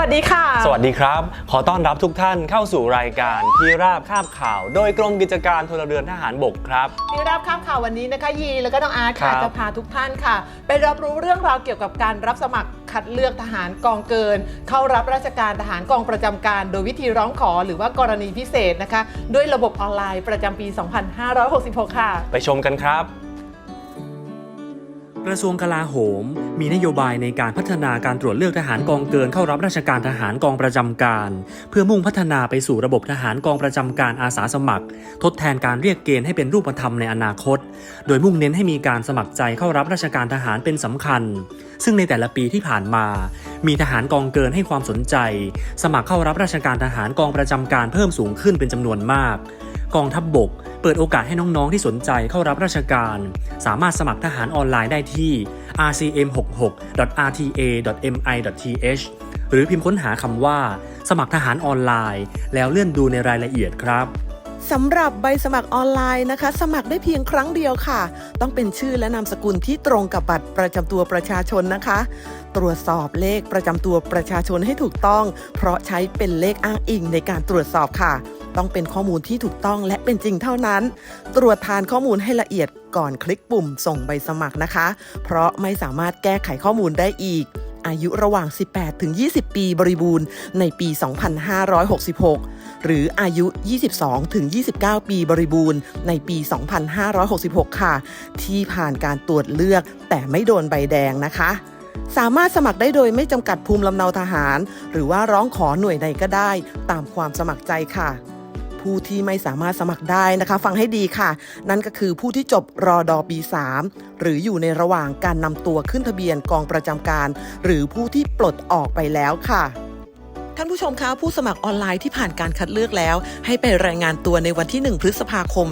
วัสดีค่ะ สวัสดีครับ ขอต้อนรับทุกท่านเข้าสู่รายการที่ราบคาบข่าว โดยกรมกิจการพลเรือนทหารบกครับที่รับข้ามข่าววันนี้นะคะ ยีแล้วก็น้องอาร์ตค่ะครับจะพาทุกท่านค่ะ ไปรับรู้เรื่องราวเกี่ยวกับการรับสมัครคัดเลือกทหารกองเกิน เข้ารับราชการทหารกองประจำการ โดยวิธีร้องขอหรือว่ากรณีพิเศษนะคะ ด้วยระบบออนไลน์ประจำปี 2566 ค่ะ ไปชมกันครับ กระทรวงกลาโหม มีนโยบายในการพัฒนาการตรวจเลือกทหารกองเกินเข้ารับราชการทหารกองประจำการ เพื่อมุ่งพัฒนาไปสู่ระบบทหารกองประจำการอาสาสมัคร ทดแทนการเรียกเกณฑ์ให้เป็นรูปธรรมในอนาคต โดยมุ่งเน้นให้มีการสมัครใจเข้ารับราชการทหารเป็นสำคัญ ซึ่งในแต่ละปีที่ผ่านมา มีทหารกองเกินให้ความสนใจ สมัครเข้ารับราชการทหารกองประจำการเพิ่มสูงขึ้นเป็นจำนวนมาก กองทัพบบก เปิดโอกาสให้น้องๆที่สนใจเข้ารับราชการ สามารถสมัครทหารออนไลน์ได้ที่ rcm66.rta.mi.th หรือพิมพ์ค้นหาคำว่า สมัครทหารออนไลน์ แล้วเลื่อนดูในรายละเอียดครับสำหรับใบสมัครออนไลน์นะคะ สมัครได้เพียงครั้งเดียวค่ะ ต้องเป็นชื่อและนามสกุลที่ตรงกับบัตรประจำตัวประชาชนนะคะ ตรวจสอบเลขประจำตัวประชาชนให้ถูกต้อง เพราะใช้เป็นเลขอ้างอิงในการตรวจสอบค่ะ ต้องเป็นข้อมูลที่ถูกต้องและเป็นจริงเท่านั้น ตรวจทานข้อมูลให้ละเอียดก่อนคลิกปุ่มส่งใบสมัครนะคะ เพราะไม่สามารถแก้ไขข้อมูลได้อีก อายุระหว่าง 18 ถึง 20 ปีบริบูรณ์ในปี 2566 หรืออายุ 22 ถึง 29 ปีบริบูรณ์ในปี 2566 ค่ะ ที่ผ่านการตรวจเลือกแต่ไม่โดนใบแดงนะคะสามารถสมัครได้โดยไม่จำกัดภูมิลำเนาทหาร หรือว่าร้องขอหน่วยใดก็ได้ ตามความสมัครใจค่ะ ผู้ที่ไม่สามารถสมัครได้นะคะ ฟังให้ดีค่ะ นั่นก็คือผู้ที่จบรอดอปี 3 หรืออยู่ในระหว่างการนำตัวขึ้นทะเบียนกองประจำการ หรือผู้ที่ปลดออกไปแล้วค่ะ ท่านผู้ชมคะผู้สมัครออนไลน์ที่ผ่านการคัดเลือกแล้ว ให้ไปรายงานตัวในวันที่ 1 พฤษภาคม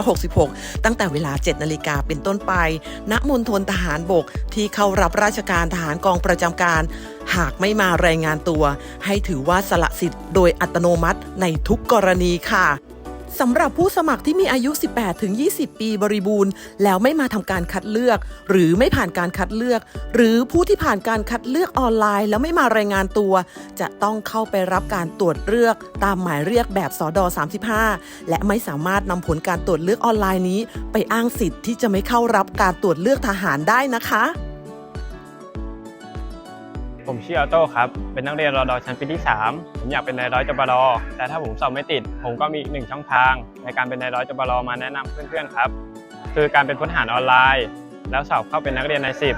2566 ตั้งแต่เวลา 7 นาฬิกาเป็นต้นไป ณมณฑลทหารบกที่เข้ารับราชการทหารกองประจำการ หากไม่มารายงานตัว ให้ถือว่าสละสิทธิ์โดยอัตโนมัติในทุกกรณีค่ะ สำหรับผู้สมัครที่มีอายุ 18 ถึง 20 ปีบริบูรณ์ แล้วไม่มาทำการคัดเลือก หรือไม่ผ่านการคัดเลือก หรือผู้ที่ผ่านการคัดเลือกออนไลน์ แล้วไม่มารายงานตัว จะต้องเข้าไปรับการตรวจเลือก ตามหมายเรียกแบบสอดอ35 และไม่สามารถนำผลการตรวจเลือกออนไลน์นี้ ไปอ้างสิทธิ์ที่จะไม่เข้ารับการตรวจเลือกทหารได้นะคะ ผมชื่อออโต้ครับ เป็นนักเรียนรอดอชั้นปีที่ 3 ผมอยากเป็นนายร้อยจบรอ แต่ถ้าผมสอบไม่ติด ผมก็มีอีกหนึ่งช่องทาง ในการเป็นนายร้อยจบรอมาแนะนำเพื่อนๆครับ คือการเป็นพลทหารออนไลน์ แล้วสอบเข้าเป็นนักเรียนในสิบ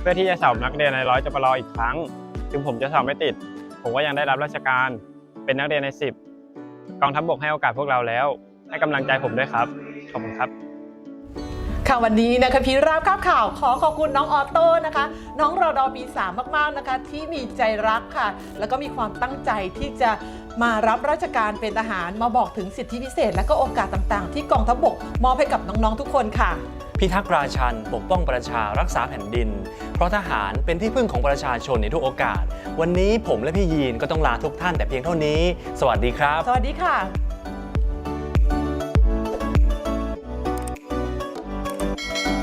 เพื่อที่จะสอบนักเรียนในร้อยจบรออีกครั้ง ถึงผมจะสอบไม่ติด ผมก็ยังได้รับราชการ เป็นนักเรียนในสิบกองทัพบกให้โอกาสพวกเราแล้ว ให้กำลังใจผมด้วยครับ ขอบคุณครับ ค่ะวันนี้นะคะพี่ราบข้ามข่าวขอขอบคุณน้องออโต้นะคะ น้องรอดอปี3มากๆนะคะ ที่มีใจรักค่ะ แล้วก็มีความตั้งใจที่จะมารับราชการเป็นทหารมาบอกถึงสิทธิพิเศษ และก็โอกาสต่างๆ ที่กองทัพบกมอบให้กับน้องๆทุกคนค่ะ พิทักษ์ราชันปกป้องประชารักษาแผ่นดิน เพราะทหารเป็นที่พึ่งของประชาชนในทุกโอกาส วันนี้ผมและพี่ยีนก็ต้องลาทุกท่านแต่เพียงเท่านี้ สวัสดีครับ สวัสดีค่ะ you